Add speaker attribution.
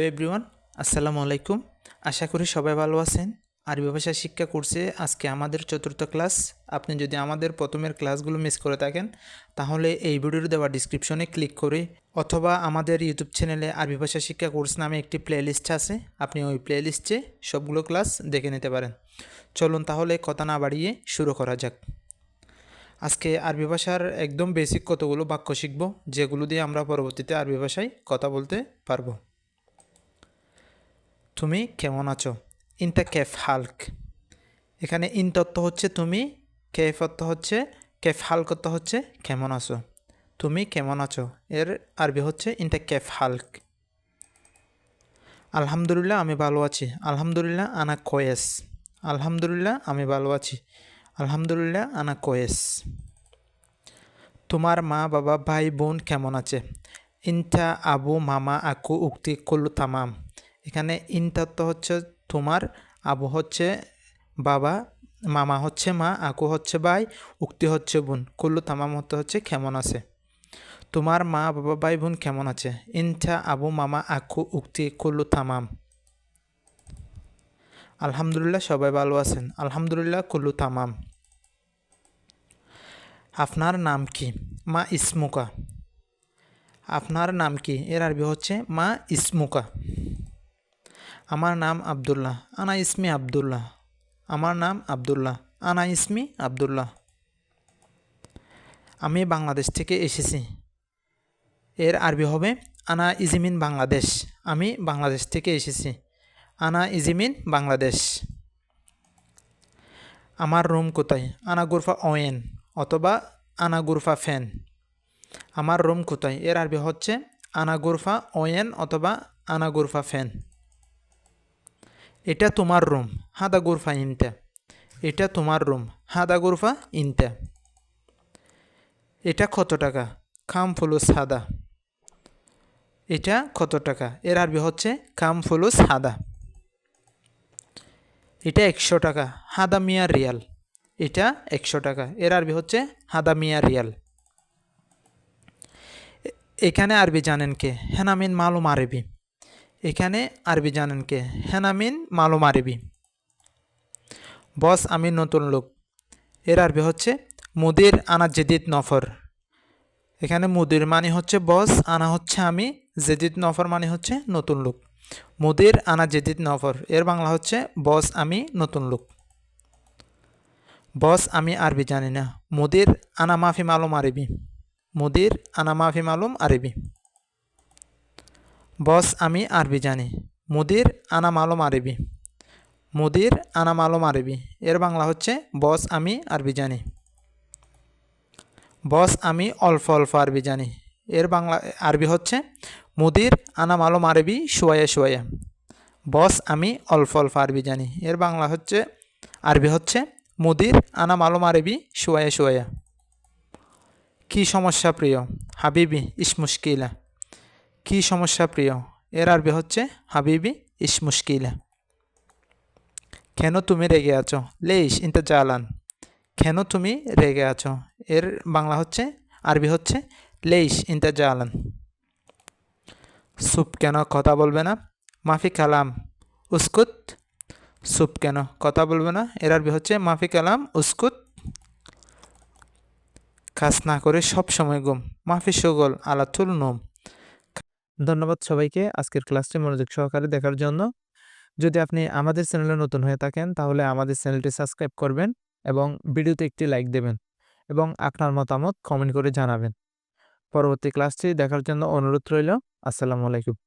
Speaker 1: Hello everyone, আসসালামু আলাইকুম। আশা করি সবাই ভালো আছেন। আরবি ভাষা শিক্ষা কোর্সে আজকে আমাদের চতুর্থ ক্লাস। আপনি যদি আমাদের প্রথমের ক্লাসগুলো মিস করে থাকেন, তাহলে এই ভিডিওর দেওয়া ডিসক্রিপশনে ক্লিক করে অথবা আমাদের ইউটিউব চ্যানেলে আরবি ভাষা শিক্ষা কোর্স নামে একটি প্লেলিস্ট আছে, আপনি ওই প্লেলিস্টে সবগুলো ক্লাস দেখে নিতে পারেন। চলুন তাহলে কথা না বাড়িয়ে শুরু করা যাক। আজকে আরবি ভাষার একদম বেসিক কতগুলো বাক্য শিখব, যেগুলো দিয়ে আমরা পরবর্তীতে আরবি ভাষায় কথা বলতে পারব? তুমি কেমন আছো? ইনটা কেফ হাল্ক। এখানে ইন তত্ত্ব হচ্ছে তুমি, কেফ অর্থ হচ্ছে, কেফ হাল্ক অর্থ হচ্ছে কেমন আছো। তুমি কেমন আছো? এর আরবি হচ্ছে ইনটা কেফ হাল্ক। আলহামদুলিল্লাহ, আমি ভালো আছি। আলহামদুলিল্লাহ, আনা কয়েস। আলহামদুলিল্লাহ, আমি ভালো আছি। আলহামদুলিল্লাহ, আনা কয়েস। তোমার মা, বাবা, ভাই, বোন কেমন আছে? ইনটা আবু, মামা, আকু, উক্তি, কুল্লু, তামাম। এখানে ইনটা তো হচ্ছে তোমার, আবু হচ্ছে বাবা, মামা হচ্ছে মা, আকু হচ্ছে ভাই, উক্তি হচ্ছে বোন। কুল্লু তামাম হতে হচ্ছে কেমন আছে? তোমার মা, বাবা, ভাই, বোন কেমন আছে? ইনটা আবু, মামা, আকু, উক্তি, কুল্লু তামাম। আলহামদুলিল্লাহ সবাই ভালো আছেন। আলহামদুলিল্লাহ, কুল্লু তামাম। আপনার নাম কি? মা ইসমুকা। আপনার নাম কি? এর আরবি হচ্ছে মা ইসমুকা। আমার নাম আবদুল্লাহ, আনা ইসমি আবদুল্লাহ। আমার নাম আবদুল্লাহ, আনা ইসমি আবদুল্লাহ। আমি বাংলাদেশ থেকে এসেছি। এর আরবি হবে, আনা ইজিমিন বাংলাদেশ। আমি বাংলাদেশ থেকে এসেছি। আনা ইজিমিন বাংলাদেশ। আমার রুম কোথায়? আনা গুরফা ওয়েন অথবা আনা গুরফা ফ্যান। আমার রুম কোথায়? এর আরবি হচ্ছে, আনা গুরফা ওয়েন অথবা আনা গুরফা ফ্যান। এটা তোমার রুম, হাদা গুরফা ইনটা এটা তোমার রুম, হাদা গুরফা ইনটা এটা কত টাকা? খাম ফুলুস হাদা। এটা কত টাকা? এর আরবি হচ্ছে কাম ফুলুস হাদা। এটা একশো টাকা, হাদা মিয়া রিয়াল। এটা একশো টাকা, এর আরবি হচ্ছে হাদা মিয়া রিয়াল। এখানে আরবি জানেন কে? হেনামিন মালুম আরবি। এখানে আরবি জানেন কে? হেনামিন মালুম আরবি। বস, আমি নতুন লোক। এর আরবি হচ্ছে মুদির আনা জেদিদ নফর। এখানে মুদির মানে হচ্ছে বস, আনা হচ্ছে আমি, জেদিদ নফর মানে হচ্ছে নতুন লোক। মুদির আনা জেদিদ নফর, এর বাংলা হচ্ছে বস, আমি নতুন লোক। বস, আমি আরবি জানি না। মুদির আনা মাফি মালুম আরবি। মুদির আনা মাফি মালুম আরবি। বস আমি আরবি জানি। মুদির আনা মালুম আরবি। মুদির আনা মালুম আরবি। এর বাংলা হচ্ছে বস আমি আরবি জানি। বস আমি অল্প অল্প আরবি জানি। এর বাংলা, আরবি হচ্ছে মুদির আনা মালুম আরবি শুয়ায়া শুয়ায়া বস আমি অল্প অল্প আরবি জানি। এর বাংলা হচ্ছে, আরবি হচ্ছে মুদির আনা মালুম আরবি শুয়ায়া শুয়ায়া কী সমস্যা প্রিয়? হাবিবি ইস মুশকিলা কী সমস্যা প্রিয়? এর আরবি হচ্ছে, হাবিবি ইস মুশকিলা। কেন তুমি রেগে আছো? লেইশ ইন্তা জালান কেন তুমি রেগে আছো? এর বাংলা হচ্ছে, আরবি হচ্ছে, লেইশ ইন্তা জালান সুপ কেন কথা বলবে না? মাফি কালাম। উস্কুত? সুপ কেন কথা বলবে না? এর আরবি হচ্ছে, মাফি কালাম, উস্কুত। কাজ না করে সব সময় ঘুম। মাফি সুগল, আলাতুল নোম। ধন্যবাদ সবাইকে আজকের ক্লাসটি মনোযোগ সহকারে দেখার জন্য। যদি আপনি আমাদের চ্যানেলে নতুন হয়ে থাকেন, তাহলে আমাদের চ্যানেলটি সাবস্ক্রাইব করবেন এবং ভিডিওতে একটি লাইক দেবেন এবং আপনার মতামত কমেন্ট করে জানাবেন। পরবর্তী ক্লাসটি দেখার জন্য অনুরোধ রইল। আসসালামু আলাইকুম।